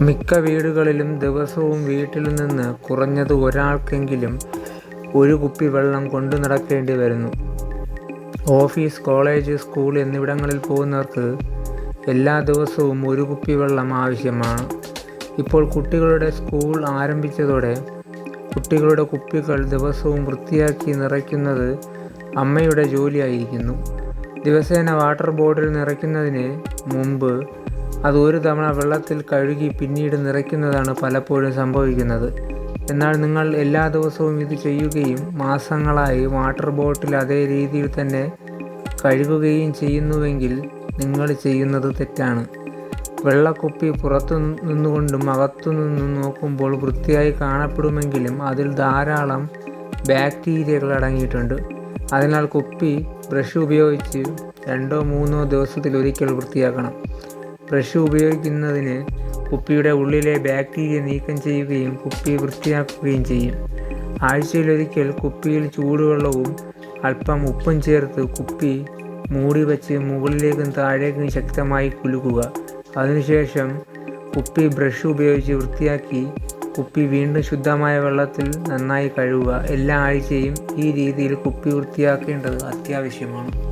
മിക്ക വീടുകളിലും ദിവസവും വീട്ടിൽ നിന്ന് കുറഞ്ഞത് ഒരാൾക്കെങ്കിലും ഒരു കുപ്പി വെള്ളം കൊണ്ടു നടക്കേണ്ടി വരുന്നു. ഓഫീസ് കോളേജ് സ്കൂൾ എന്നിവിടങ്ങളിൽ പോകുന്നവർക്ക് എല്ലാ ദിവസവും ഒരു കുപ്പി വെള്ളം ആവശ്യമാണ്. ഇപ്പോൾ കുട്ടികളുടെ സ്കൂൾ ആരംഭിച്ചതോടെ കുട്ടികളുടെ കുപ്പികൾ ദിവസവും വൃത്തിയാക്കി നിറയ്ക്കുന്നത് അമ്മയുടെ ജോലിയായിരിക്കുന്നു. ദിവസേന വാട്ടർ ബോട്ടിൽ നിറയ്ക്കുന്നതിന് മുമ്പ് അത് ഒരു തവണ വെള്ളത്തിൽ കഴുകി പിന്നീട് നിറയ്ക്കുന്നതാണ് പലപ്പോഴും സംഭവിക്കുന്നത്. എന്നാൽ നിങ്ങൾ എല്ലാ ദിവസവും ഇത് ചെയ്യുകയും മാസങ്ങളായി വാട്ടർ ബോട്ടിൽ അതേ രീതിയിൽ തന്നെ കഴുകുകയും ചെയ്യുന്നുവെങ്കിൽ നിങ്ങൾ ചെയ്യുന്നത് തെറ്റാണ്. വെള്ളക്കുപ്പി പുറത്തു നിന്നുകൊണ്ടും അകത്തു നിന്നും നോക്കുമ്പോൾ വൃത്തിയായി കാണപ്പെടുമെങ്കിലും അതിൽ ധാരാളം ബാക്ടീരിയകൾ അടങ്ങിയിട്ടുണ്ട്. അതിനാൽ കുപ്പി ബ്രഷ് ഉപയോഗിച്ച് രണ്ടോ മൂന്നോ ദിവസത്തിലൊരിക്കൽ വൃത്തിയാക്കണം. ബ്രഷ് ഉപയോഗിക്കുന്നതിന് കുപ്പിയുടെ ഉള്ളിലെ ബാക്ടീരിയ നീക്കം ചെയ്യുകയും കുപ്പി വൃത്തിയാക്കുകയും ചെയ്യും. ആഴ്ചയിലൊരിക്കൽ കുപ്പിയിൽ ചൂടുവെള്ളവും അല്പം ഉപ്പും ചേർത്ത് കുപ്പി മൂടി വച്ച് മുകളിലേക്കും താഴേക്കും ശക്തമായി കുലുക്കുക. അതിനുശേഷം കുപ്പി ബ്രഷ് ഉപയോഗിച്ച് വൃത്തിയാക്കി കുപ്പി വീണ്ടും ശുദ്ധമായ വെള്ളത്തിൽ നന്നായി കഴുകുക. എല്ലാ ആഴ്ചയും ഈ രീതിയിൽ കുപ്പി വൃത്തിയാക്കേണ്ടത് അത്യാവശ്യമാണ്.